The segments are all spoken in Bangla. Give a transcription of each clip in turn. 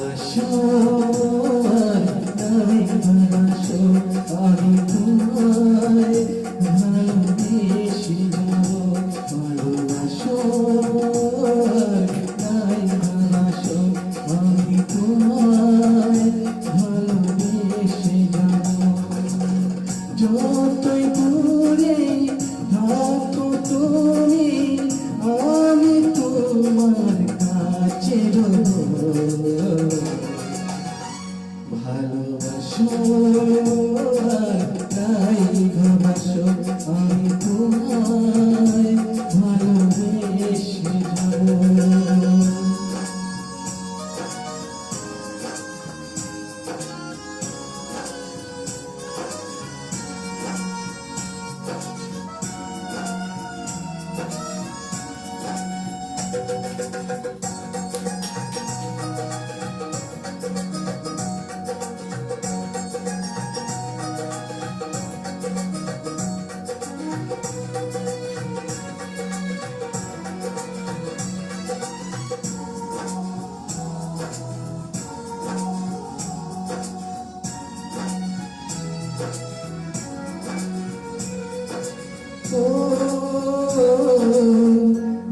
ভালোবাসো ভালোবাসো তাই ভাবাসো আমি তোমায়।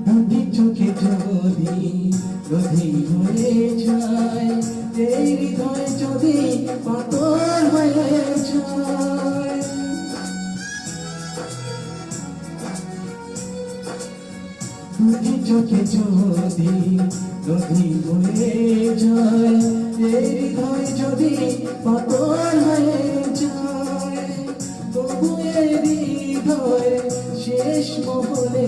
দুটি চোখে যদি গধি হয়ে যায়। এই হৃদয় যদি পাতর হয়ে যায়। দুটি চোখে যদি গধি হয়ে যায়। এই হৃদয় যদি পাতর হয়ে হৃদয় শেষ মহলে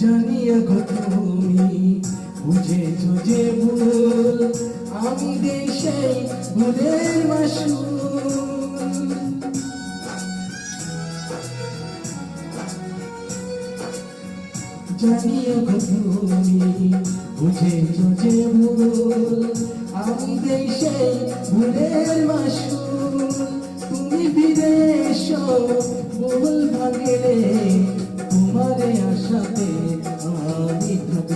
জানিয়া গো তুমি, বুঝেছ যে ভুল, আমি দেশে ভুলের মাসুল। জানিয়া গো তুমি, বুঝেছ যে ভুল, আমি দেশে ভুলের মাসুল। তুমি ফিরে এসো ভুল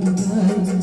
I'm